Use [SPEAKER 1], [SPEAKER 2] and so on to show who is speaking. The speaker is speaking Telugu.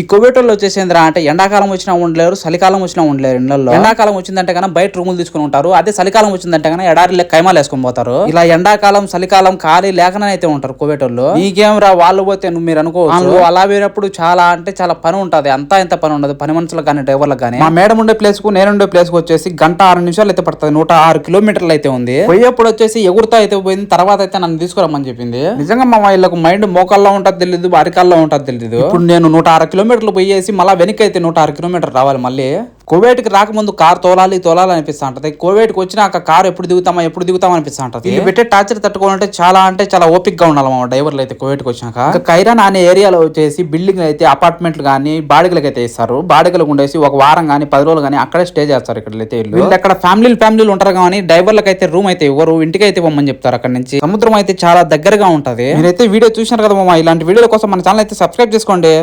[SPEAKER 1] ఈ కోవిటోళ్ళు వచ్చేసిందిరా అంటే ఎండాకాలం వచ్చినా ఉండలేరు చలికాలం వచ్చినా ఉండలేరు ఇళ్ళలో. ఎండాకాలం వచ్చిందంటే కన్నా బయట రూములు తీసుకుని ఉంటారు అదే చలికాలం వచ్చిందంటే కన్నా ఎడారిలో కైమాలు వేసుకొని పోతారు. ఇలా ఎండాకాలం చలికాలం ఖాళీ లేకనే అయితే ఉంటారు కోవిటోళ్ళు నీకేం రా వాళ్ళు పోతే నువ్వు మీరు అనుకోవచ్చు. అలా వేరేప్పుడు చాలా అంటే చాలా పని ఉంటది. అంతా ఇంత పని ఉండదు. పని మనుషులకు కానీ డ్రైవర్లకు కానీ. మా మేడం ఉండే ప్లేస్కు నేను ఉండే ప్లేస్కు వచ్చేసి గంట ఆరు నిమిషాలు అయితే పడుతుంది. నూట ఆరు కిలోమీటర్లు అయితే ఉంది. పోయేప్పుడు వచ్చేసి ఎగురుతా అయితే పోయింది. తర్వాత అయితే నన్ను తీసుకురమ్మని చెప్పింది. నిజంగా మా వీళ్ళకు మైండ్ మోకాల్లో ఉంటది తెలియదు అరికాల్లో ఉంటది తెలియదు ఇప్పుడు నేను నూట ఆరు కిలోమీటర్లు పోయేసి మళ్ళీ వెనక్కి అయితే నూట ఆరు కిలోమీటర్ రావాలి మళ్ళీ. కోవేట్కి రాకముందు కార్ తోలాలి తోలాలి అనిపిస్తా ఉంటది. కోవేట్కి వచ్చినాక కార్ ఎప్పుడు దిగుతామా ఎప్పుడు దిగుతామా అనిపిస్తా ఉంటది. వీళ్ళు పెట్టే టార్చర్ తట్టుకోవాలంటే చాలా అంటే చాలా ఓపిక్గా ఉండాలి మా డ్రైవర్లు అయితే కోవేట్కి వచ్చినాక. ఇంకా కైరాన్ అనే ఏరియాలో వచ్చేసి బిల్డింగ్ అయితే అపార్ట్మెంట్లు కానీ బాడిగలకు అయితే ఇస్తారు బాడిగలకు ఉండేసి ఒక వారం కానీ పది రోజులు కానీ అక్కడే స్టే చేస్తారు ఇక్కడ అయితే వీళ్ళు అక్కడ ఫ్యామిలీలు ఫ్యామిలీలు ఉంటారు కానీ డ్రైవర్లకు అయితే రూమ్ అయితే ఇవ్వరు ఇంటికి అయితే ఇవ్వమని చెప్తారు అక్కడ నుంచి. సముద్రం అయితే చాలా దగ్గరగా ఉంటది. మీరైతే వీడియో చూసినారు కదా మామ ఇలాంటి వీడియోల కోసం మన ఛానల్ అయితే సబ్స్క్రైబ్ చేసుకోండి.